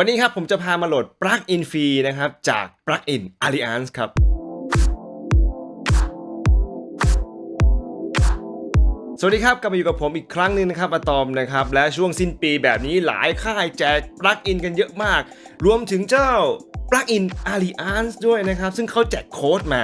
วันนี้ครับผมจะพามาโหลดปลั๊กอินฟรีนะครับจากปลั๊กอิน Alliance ครับสวัสดีครับกลับมาอยู่กับผมอีกครั้งหนึ่งนะครับอะตอมนะครับและช่วงสิ้นปีแบบนี้หลายค่ายแจกปลั๊กอินกันเยอะมาก รวมถึงเจ้า ปลั๊กอิน Alliance ด้วยนะครับ ซึ่งเขาแจกโค้ดมา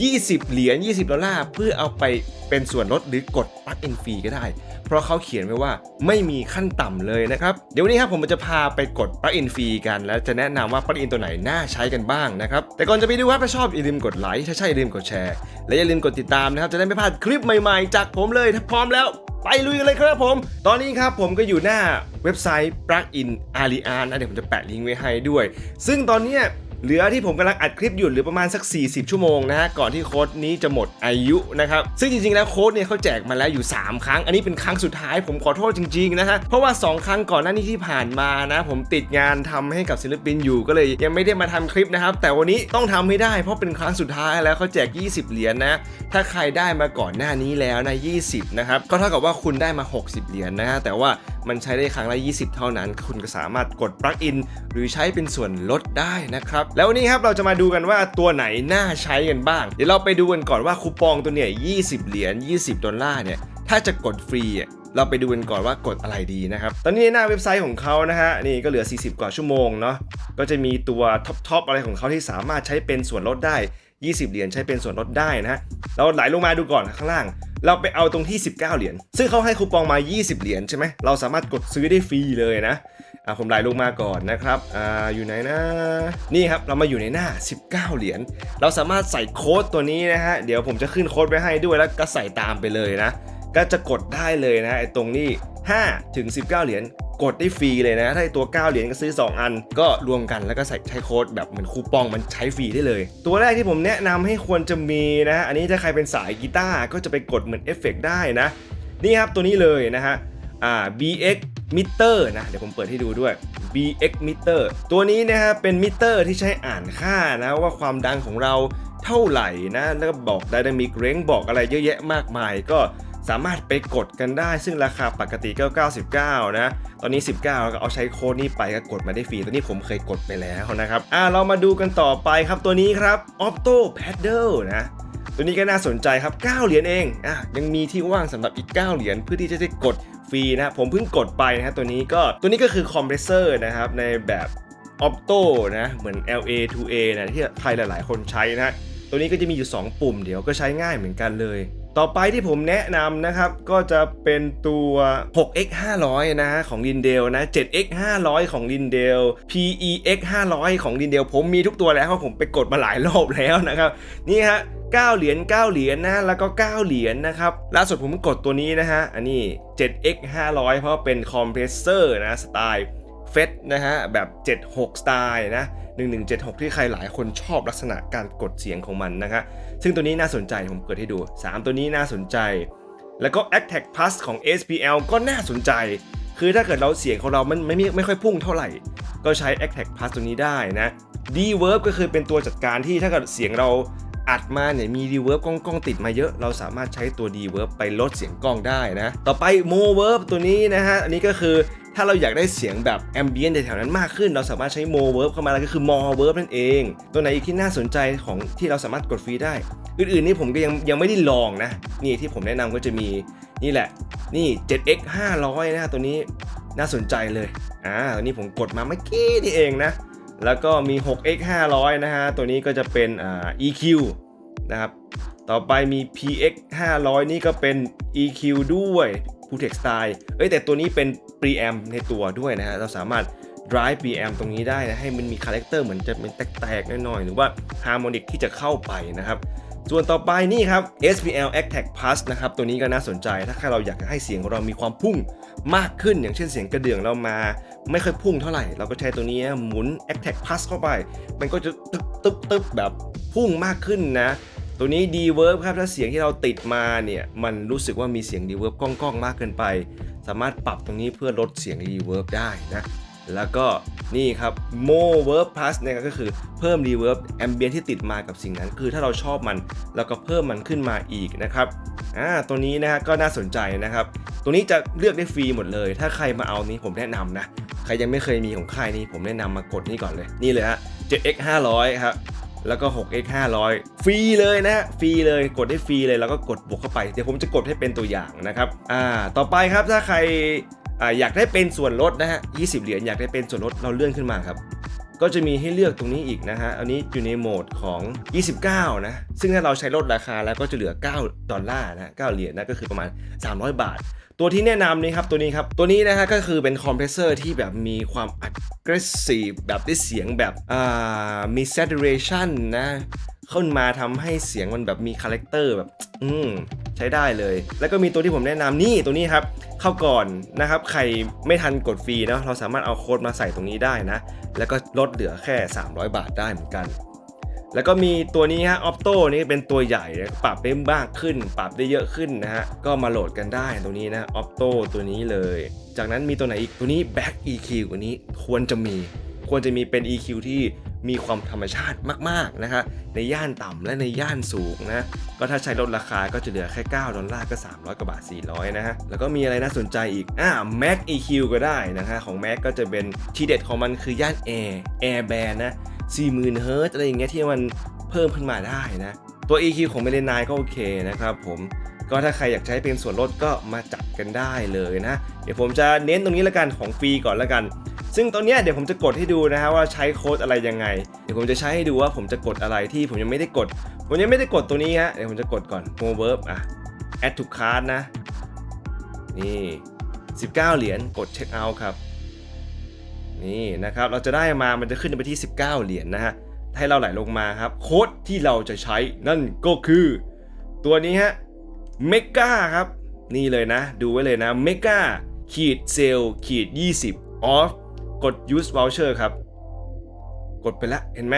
20 เหรียญ 20 ดอลลาร์ เพื่อเอาไปเป็นส่วนลดหรือกดปลั๊กอินฟรีก็ได้ เพราะเขาเขียนไว้ว่าไม่มีขั้นต่ำเลยนะครับ เดี๋ยววันนี้ครับผมจะพาไปกดปลั๊กอินฟรีกัน และจะแนะนำว่าปลั๊กอินตัวไหนน่าใช้กันบ้างนะครับ แต่ก่อนจะไปดูครับถ้าชอบอย่าลืมกดไลค์ถ้าใช่อย่าลืมกดแชร์ และอย่าลืมกดติดตามนะครับจะได้ไม่พลาดคลิปใหม่ๆ จากผมเลยถ้าพร้อมแล้ว ไปลุยกันเลยครับผม ตอนนี้ครับผมก็อยู่หน้าเว็บไซต์ plugin Arian นะเดี๋ยวผมจะแปะลิงก์ไว้ให้ด้วย ซึ่งตอนนี้ เหลือที่ผมกำลังอัดคลิปอยู่หรือประมาณสัก 40 ชั่วโมงนะฮะก่อนที่โค้ดนี้จะหมดอายุนะครับซึ่งจริงๆแล้วโค้ดเนี่ยเขาแจกมาแล้วอยู่ 3 ครั้ง อันนี้เป็นครั้งสุดท้ายผมขอโทษจริงๆนะฮะเพราะว่า 2 ครั้งก่อนหน้านี้ที่ผ่านมานะผมติดงานทำให้กับศิลปินอยู่ก็เลยยังไม่ได้มาทำคลิปนะครับแต่วันนี้ต้องทำให้ได้เพราะเป็นครั้งสุดท้ายแล้วเขาแจก 20 เหรียญนะถ้าใครได้มาก่อนหน้านี้แล้วนะ20นะครับก็เท่ากับว่าคุณได้มา 60 เหรียญนะฮะแต่ว่า มันใช้ได้ครั้งละ 20 เท่านั้น คุณก็สามารถกดปลั๊กอิน หรือใช้เป็นส่วนลดได้นะครับ แล้ววันนี้ครับเราจะมาดูกันว่าตัวไหนน่าใช้กันบ้าง เดี๋ยวเราไปดูกันก่อนว่าคูปองตัวเนี่ย20 เหรียญ 20 ดอลลาร์เนี่ย ถ้าจะกดฟรีเราไปดูกันก่อนว่ากดอะไรดีนะครับ ตอนนี้หน้าเว็บไซต์ของเขานะฮะ นี่ก็เหลือ 40 กว่าชั่วโมงเนาะ ก็จะมีตัวท็อปๆอะไรของเขาที่สามารถใช้เป็นส่วนลดได้ 20 เหรียญใช้เป็นส่วนลดได้นะฮะ เราไหลลงมาดูก่อนข้างล่าง เราไปเอาตรงที่ 19 เหรียญ ซึ่งเขาให้คูปองมา 20 เหรียญใช่ไหม เราสามารถกดซื้อได้ฟรีเลยนะ อะผมไล่ลงมาก่อนนะครับ อ่า อยู่ไหนนะ นี่ครับ เรามาอยู่ในหน้า 19 เหรียญ เราสามารถใส่โค้ดตัวนี้นะฮะ เดี๋ยวผมจะขึ้นโค้ดไว้ให้ด้วยแล้วก็ใส่ตามไปเลยนะ ก็จะกดได้เลยนะไอ้ตรงนี้5ถึง19 เหรียญ กดได้ฟรีเลยนะ ถ้าไอตัว 9 เหรียญก็ซื้อ 2 อัน ก็รวมกันแล้วก็ใส่ใช้โค้ดแบบเหมือนคูปองมันใช้ฟรีได้เลย ตัวแรกที่ผมแนะนำให้ควรจะมีนะอันนี้ถ้าใครเป็นสายกีตาร์ก็จะไปกดเหมือนเอฟเฟกต์ได้นะ นี่ครับตัวนี้เลยนะฮะอ่า BX Meter นะเดี๋ยวผมเปิดให้ดูด้วย BX Meter ตัวนี้นะฮะเป็นมิเตอร์ที่ใช้อ่านค่านะว่าความดังของเราเท่าไหร่นะ แล้วก็บอก Dynamic Range บอกอะไรเยอะแยะมากมายก็ สามารถไปกดกันได้ ซึ่งราคาปกติก็99 นะ ตอนนี้ 19แล้วก็เอาใช้โค้ดนี้ไปก็กดมาได้ฟรีตัวนี้ผมเคยกดไปแล้วนะครับ อ่าเรามาดูกันต่อไปครับตัวนี้ครับ Opto Paddle นะตัวนี้ก็น่าสนใจครับ 9 เหรียญเองอะยังมีที่ว่างสำหรับอีก 9 เหรียญเพื่อที่จะได้กดฟรีนะผมเพิ่งกดไปนะตัวนี้ก็ตัวนี้ก็คือคอมเพรสเซอร์นะครับในแบบ Opto นะเหมือน LA to A นะที่ใครหลาย ๆ คนใช้นะตัวนี้ก็จะมีอยู่ 2 ปุ่มเดี๋ยวก็ใช้ง่ายเหมือนกันเลย ต่อไปที่ผมแนะนำนะครับ ก็จะเป็นตัว 6x 500นะฮะของ Lindell นะ 7x 500ของ Lindell PEX 500ของ Lindell ผมมีทุกตัวแล้วเพราะผมไปกดมาหลายรอบแล้วนะครับ นี่ฮะ9เหรียญ9เหรียญนะแล้วก็ 9 เหรียญนะครับล่าสุดผมกดตัวนี้นะฮะ อันนี้ 7x 500 เพราะว่าเป็นคอมเพรสเซอร์นะสไตล์ ฟนะฮะแบบ 76 สไตล์นะ 1176 ที่ใครหลายคนชอบลักษณะการกดเสียงของมันนะครับซึ่งตัวนี้น่าสนใจผมเปิดให้ดู 3 ตัวนี้น่าสนใจ แล้วก็ a t t a c Plus ของ SPL ก็น่าสนใจ คือถ้าเกิดเราเสียงของเรามันไม่ไม่ไม่ค่อยพุ่งเท่าไหร่ ก็ใช้ a t t a c Plus ตัวนี้ได้นะ D-Verb ก็คือเป็นตัวจัดการที่ถ้าเกิดเสียงเราอัดมาเนี่ยมี reverb กล้องกล้องติดมาเยอะ เราสามารถใช้ตัว D-Verb ไปลดเสียงกล้องได้นะ ต่อไป Mo Verb ตัวนี้นะฮะ อันนี้ก็คือ ถ้าเราอยากได้เสียงแบบ ambient ในแถวนั้นมากขึ้น เราสามารถใช้ Mo Verb เข้ามาแล้วก็คือ More Verb นั่นเอง ตัวไหนอีกที่น่าสนใจของที่เราสามารถกดฟรีได้ อื่นๆนี่ผมก็ยังยังไม่ได้ลองนะ นี่ที่ผมแนะนำก็จะมีนี่แหละ นี่ 7x 500นะตัวนี้น่าสนใจเลย อ่าตัวนี้ผมกดมาเมื่อกี้นี่เองนะ แล้วก็มี 6x 500นะฮะ ตัวนี้ก็จะเป็นอ่า EQ นะครับ ต่อไปมี PX 500 นี่ก็เป็น EQ ด้วย p u t e x Style เอ้ยแต่ตัวนี้เป็น preamp ในตัวด้วยนะฮะเราสามารถ drive preamp ตรงนี้ได้นะให้มันมีคาแรคเตอร์เหมือนจะเป็นแตกๆน่อยๆหรือว่า harmonic ที่จะเข้าไปนะครับส่วนต่อไปนี่ครับ SPL a c t a c Plus นะครับ ตัวนี้ก็น่าสนใจ ถ้าใครเราอยากให้เสียงของเรามีความพุ่งมากขึ้น อย่างเช่นเสียงกระเดื่องเรามา ไม่ค่อยพุ่งเท่าไหร่ เราก็ใช้ตัวนี้หมุน a c t a c Plus เข้าไป มันก็จะตึ๊บตึ๊บตึ๊บแบบพุ่งมากขึ้นนะ ตัวนี้ D-Verb ครับถ้าเสียงที่เราติดมาเนี่ยมันรู้สึกว่ามีเสียง D-Verb ก้องๆมากเกินไป สามารถปรับตรงนี้เพื่อลดเสียง Reverb ได้นะแล้วก็นี่ครับ Mo Verb Plus เนี่ยก็คือเพิ่ม Reverb Ambient ที่ติดมากับสิ่งนั้น คือถ้าเราชอบมันแล้วก็เพิ่มมันขึ้นมาอีกนะครับอ่าตัวนี้นะฮะก็น่าสนใจนะครับ ตัวนี้จะเลือกได้ฟรีหมดเลย ถ้าใครมาเอานี้ผมแนะนำนะ ใครยังไม่เคยมีของค่ายนี้ผมแนะนำมากดนี่ก่อนเลย นี่เลยฮะ 7x 500ครับ แล้วก็ 6x 500 ฟรีเลยนะฟรีเลยกดได้ฟรีเลยแล้วก็กดบวกเข้าไป เดี๋ยวผมจะกดให้เป็นตัวอย่างนะครับอ่าต่อไปครับถ้าใครอ่าอยากได้เป็นส่วนลดนะฮะ 20 เหรียญอยากได้เป็นส่วนลดเราเลื่อนขึ้นมาครับ ก็จะมีให้เลือกตรงนี้อีกนะฮะ อันนี้อยู่ในโหมดของ 29 นะ ซึ่งถ้าเราใช้ลดราคาแล้วก็จะเหลือ 9 ดอลลาร์นะ9เหรียญนะก็คือประมาณ 300 บาท ตัวที่แนะนำนี่ครับตัวนี้ครับ ตัวนี้นะฮะก็คือเป็นคอมเพรสเซอร์ที่แบบมีความ aggressive แบบได้เสียงแบบอ่ามี saturation นะเข้ามาทำให้เสียงมันแบบมีคาแรคเตอร์แบบ อืมใช้ได้เลย แล้วก็มีตัวที่ผมแนะนำนี่ตัวนี้ครับ เข้าก่อนนะครับ ใครไม่ทันกดฟรีเนาะเราสามารถเอาโค้ดมาใส่ตรงนี้ได้นะ แล้วก็ลดเหลือแค่ 300 บาทได้เหมือนกัน แล้วก็มีตัวนี้ฮะออ t โต้นี่เป็นตัวใหญ่นะปรับได้มากขึ้น ปรับได้เยอะขึ้นนะฮะก็มาโหลดกันได้ตรงนี้นะออ t โต้ตัวนี้เลย จากนั้นมีตัวไหนอีกตัวนี้ Back EQ อันนี้ควรจะมี ควรจะมีเป็น EQ ที่มีความธรรมชาติมากๆนะคะในย่านต่ำและในย่านสูงนะก็ถ้าใช้ลดราคาก็จะเหลือแค่ 9 ดอลลาร์ก็ 300 กว่าบาท 400 นะฮะ แล้วก็มีอะไรน่าสนใจอีก อ่า Mac EQ ก็ได้นะฮะ ของ Mac ก็จะเป็นทีเด็ดของมันคือย่าน Air Air Band นะ 40,000เฮิร์ตอะไรอย่างเงี้ยที่มันเพิ่มขึ้นมาได้นะ ตัว EQ ของ m e l e n i ก็โอเคนะครับผมก็ถ้าใครอยากใช้เป็นส่วนลดก็มาจัดกันได้เลยนะ เดี๋ยวผมจะเน้นตรงนี้ละกันของฟรีก่อนละกัน ซึ่งตอนเนี้ยเดี๋ยวผมจะกดให้ดูนะฮะว่าใช้โค้ดอะไรยังไง เดี๋ยวผมจะใช้ให้ดูว่าผมจะกดอะไรที่ผมยังไม่ได้กด ผมยังไม่ได้กดตัวนี้ฮะเดี๋ยวผมจะกดก่อน m o v e r b อะ add to cart นะ นี่ 19 เหรียญกด check out ครับ นี่นะครับเราจะได้มามันจะขึ้นไปที่ 19 เหรียญนะฮะให้เราไหลลงมาครับ โค้ดที่เราจะใช้นั่นก็คือ ตัวนี้ฮะเมกาครับ นี่เลยนะ ดูไว้เลยนะเมกาขีดเซลขีด20 off กด use voucher ครับ กดไปแล้วเห็นไหม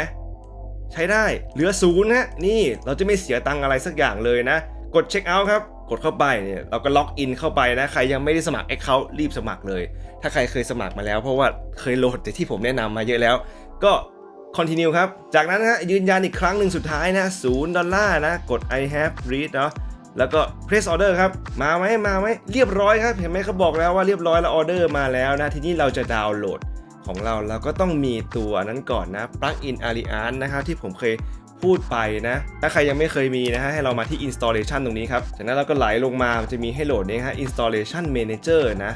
ใช้ได้เหลือศูนย์ฮะนี่เราจะไม่เสียตังอะไรสักอย่างเลยนะ กดเช็คเอาท์ครับ กดเข้าไปเนี่ยเราก็ล็อกอินเข้าไปนะใครยังไม่ได้สมัคร Account รีบสมัครเลย ถ้าใครเคยสมัครมาแล้ว เพราะว่าเคยโหลดแต่ที่ผมแนะนำมาเยอะแล้ว ก็ continue ครับ จากนั้นนะยืนยันอีกครั้งหนึ่งสุดท้ายนะศูนย์ดอลลาร์นะ กด I have read เนาะแล้วก็ press order ครับ มาไหมมาไหมเรียบร้อยครับ เห็นไหมเขาบอกแล้วว่าเรียบร้อยแล้วออเดอร์มาแล้วนะ ทีนี้เราจะดาวน์โหลดของเราเราก็ต้องมีตัวนั้นก่อนนะ plugin a l i a n นะครับที่ผมเคย พูดไปนะ ถ้าใครยังไม่เคยมีนะฮะให้เรามาที่ installation ตรงนี้ครับ จากนั้นเราก็ไหลลงมามันจะมีให้โหลดนี่ฮะ installation manager นะ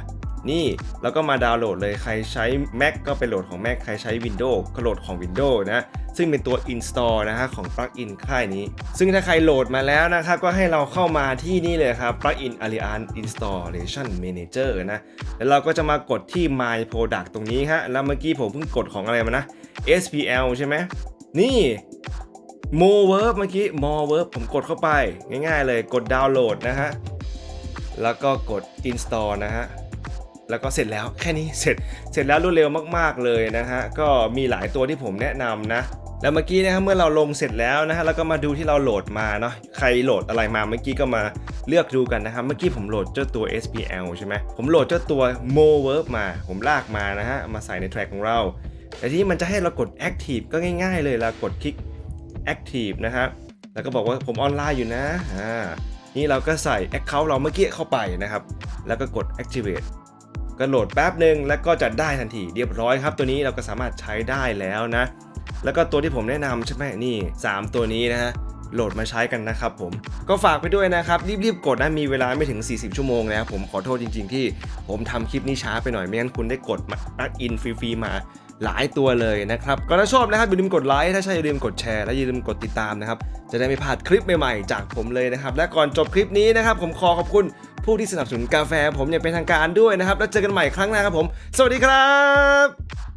นี่แล้วก็มาดาวน์โหลดเลยใครใช้ Mac ก็ไปโหลดของ Mac ใครใช้ Windows ก็โหลดของ Windows นะ ซึ่งเป็นตัว install นะฮะของ plugin ค่ายนี้ ซึ่งถ้าใครโหลดมาแล้วนะครับ ก็ให้เราเข้ามาที่นี่เลยครับ plugin Allian installation manager นะ แล้วเราก็จะมากดที่ my product ตรงนี้ฮะ แล้วเมื่อกี้ผมเพิ่งกดของอะไรมานะ SPL ใช่ไหมนี่ more verb เมื่อกี้ more verb ผมกดเข้าไป ง่ายๆเลยกดดาวน์โหลดนะฮะ แล้วก็กด install นะฮะ แล้วก็เสร็จแล้วแค่นี้เสร็จเสร็จแล้วรวดเร็วมากๆเลยนะฮะ ก็มีหลายตัวที่ผมแนะนำนะแล้วเมื่อกี้นะครับเมื่อเราลงเสร็จแล้วนะฮะแล้วก็มาดูที่เราโหลดมาเนาะใครโหลดอะไรมาเมื่อกี้ก็มาเลือกดูกันนะครับเมื่อกี้ผมโหลดเจ้าตัว SPL ใช่ไหมผมโหลดเจ้าตัว Mo Verb มา ผมลากมานะฮะมาใส่ในแทร็กของเราแต่ที่มันจะให้เรากด Active ก็ง่าย ๆ เลยเรากดคลิก Active นะครับแล้วก็บอกว่าผมออนไลน์อยู่นะอ่านี่เราก็ใส่ Account เราเมื่อกี้เข้าไปนะครับ แล้วก็กด Activate ก็โหลดแป๊บหนึ่งแล้วก็จะได้ทันทีเรียบร้อยครับ ตัวนี้เราก็สามารถใช้ได้แล้วนะ แล้วก็ตัวที่ผมแนะนำใช่ไหมนี่ 3 ตัวนี้นะฮะโหลดมาใช้กันนะครับผมก็ฝากไปด้วยนะครับ รีบๆ กดนะมีเวลาไม่ถึง 40 ชั่วโมงแล้วผมขอโทษจริง ๆ ที่ผมทำคลิปนี้ช้าไปหน่อยไม่งั้นคุณได้กดมาอัอินฟรีๆมา หลายตัวเลยนะครับก็ถ้าชอบนะครับอย่าลืมกดไลค์ถ้าใช่อย่าลืมกดแชร์และอย่าลืมกดติดตามนะครับจะได้ไม่พลาดคลิปใหม่ๆ จากผมเลยนะครับและก่อนจบคลิปนี้นะครับผมขอขอบคุณผู้ที่สนับสนุนกาแฟ ผมอย่างเป็นทางการด้วยนะครับแล้วเจอกันใหม่ครั้งหน้าครับผม สวัสดีครับ